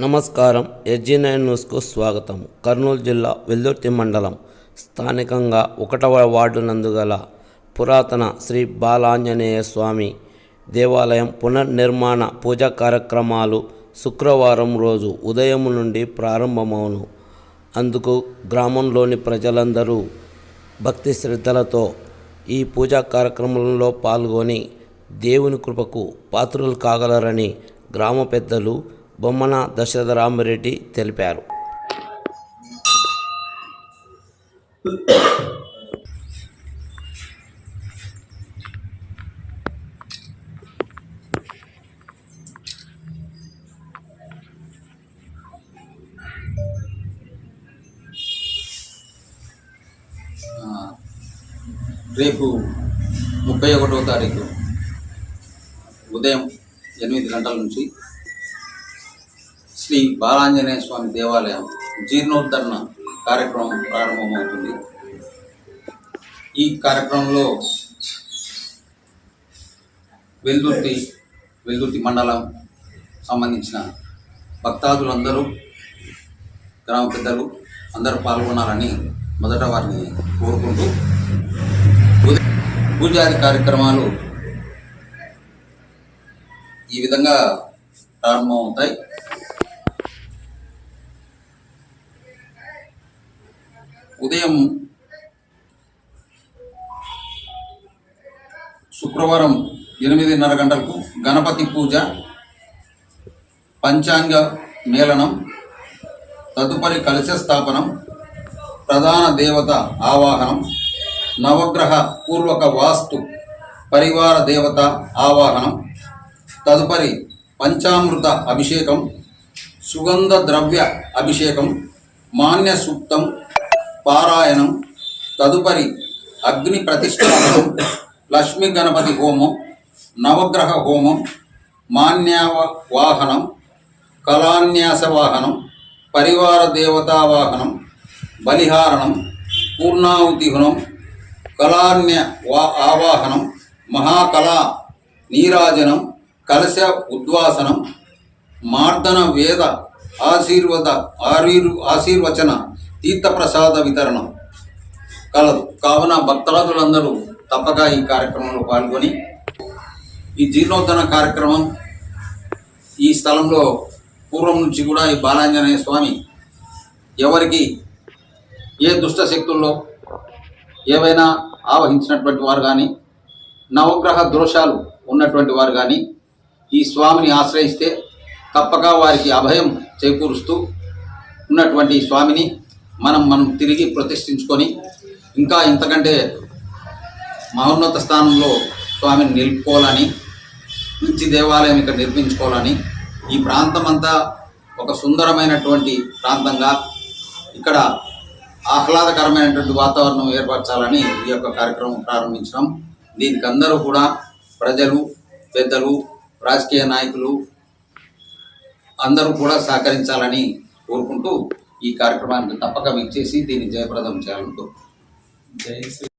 నమస్కారం. SG nine న్యూస్కు స్వాగతం. కర్నూలు జిల్లా వెల్దుర్తి మండలం స్థానికంగా ఒకటవ వార్డు నందుగల పురాతన శ్రీ బాలాంజనేయ స్వామి దేవాలయం పునర్నిర్మాణ పూజా కార్యక్రమాలు శుక్రవారం రోజు ఉదయం నుండి ప్రారంభమవును. అందుకు గ్రామంలోని ప్రజలందరూ భక్తి శ్రద్ధలతో ఈ పూజా కార్యక్రమంలో పాల్గొని దేవుని కృపకు పాత్రులు కాగలరని గ్రామ పెద్దలు బొమ్మన దశరథరామరెడ్డి తెలిపారు. రేపు ముప్పై ఒకటవ తారీఖు ఉదయం ఎనిమిది గంటల నుంచి శ్రీ బాలాంజనేయ స్వామి దేవాలయం జీర్ణోద్ధరణ కార్యక్రమం ప్రారంభమవుతుంది. ఈ కార్యక్రమంలో వెల్దుర్తి వెల్దుర్తి మండలం సంబంధించిన భక్తాదులందరూ గ్రామ పెద్దలు అందరూ పాల్గొనాలని మొదట వారిని కోరుకుంటూ పూజాది కార్యక్రమాలు ఈ విధంగా ప్రారంభమవుతాయి. ఉదయం శుక్రవారం ఎనిమిదిన్నర గంటలకు గణపతి పూజ పంచాంగ మేళనం తదుపరి కలశ స్థాపనం ప్రధాన దేవత ఆవాహనం నవగ్రహ పూర్వక వాస్తు పరివార దేవత ఆవాహనం తదుపరి పంచామృత అభిషేకం సుగంధ ద్రవ్య అభిషేకం మాన్య సూక్తం పారాయణం తదుపరి అగ్ని ప్రతిష్టాపనం లక్ష్మీ గణపతి హోమం నవగ్రహ హోమం మాన్యావ వాహనం కళాన్యాస వాహనం పరివార దేవతా వాహనం బలిహారణం పూర్ణాహుతి హునం కళాన్య వా ఆవాహనం మహాకళా నీరాజనం కలశ ఉద్వాసనం మార్దన వేద ఆశీర్వద ఆశీర్వచన తీర్థప్రసాద వితరణం. కలదు కావున భక్తరాజులందరూ తప్పక ఈ కార్యక్రమంలో పాల్గొని ఈ జీర్ణోద్ధరణ కార్యక్రమం ఈ స్థలంలో పూర్వం నుంచి కూడా ఈ బాలాంజనేయ స్వామి ఎవరికి ఏ దుష్ట శక్తుల్లో ఏవైనా ఆవహించినటువంటి వారు కానీ నవగ్రహ దోషాలు ఉన్నటువంటి వారు కానీ ఈ స్వామిని ఆశ్రయిస్తే తప్పక వారికి అభయం చేకూరుస్తూ ఉన్నటువంటి స్వామిని మనం మనం తిరిగి ప్రతిష్ఠించుకొని ఇంకా ఇంతకంటే మహోన్నత స్థానంలో స్వామిని నిలుపుకోవాలని మంచి దేవాలయం ఇక్కడ నిర్మించుకోవాలని ఈ ప్రాంతం అంతా ఒక సుందరమైనటువంటి ప్రాంతంగా ఇక్కడ ఆహ్లాదకరమైనటువంటి వాతావరణం ఏర్పరచాలని ఈ యొక్క కార్యక్రమం ప్రారంభించడం దీనికి అందరూ కూడా ప్రజలు పెద్దలు రాజకీయ నాయకులు అందరూ కూడా సహకరించాలని కోరుకుంటూ ఈ కార్యక్రమానికి తప్పక విచ్చేసి దీన్ని జయప్రదం చేయాలనుకో జై శ్రీ